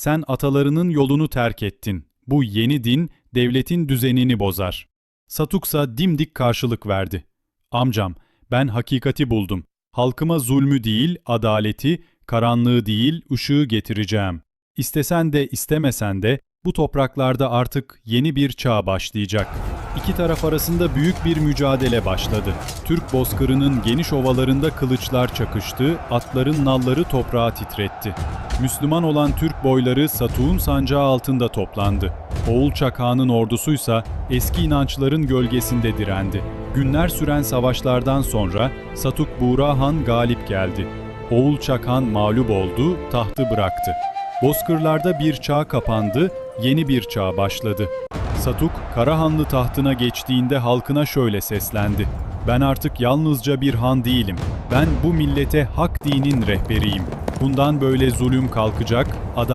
sen atalarının yolunu terk ettin. Bu yeni din devletin düzenini bozar. Satuksa dimdik karşılık verdi. Amcam, ben hakikati buldum. Halkıma zulmü değil, adaleti, karanlığı değil, ışığı getireceğim. İstesen de istemesen de bu topraklarda artık yeni bir çağ başlayacak. İki taraf arasında büyük bir mücadele başladı. Türk bozkırının geniş ovalarında kılıçlar çakıştı, atların nalları toprağı titretti. Müslüman olan Türk boyları Satuk'un sancağı altında toplandı. Oğul Çakağ'ın ordusuysa eski inançların gölgesinde direndi. Günler süren savaşlardan sonra Satuk Buğra Han galip geldi. Oğul Çakan mağlup oldu, tahtı bıraktı. Bozkırlarda bir çağ kapandı, yeni bir çağ başladı. Satuk, Karahanlı tahtına geçtiğinde halkına şöyle seslendi. Ben artık yalnızca bir han değilim. Ben bu millete hak dinin rehberiyim. Bundan böyle zulüm kalkacak,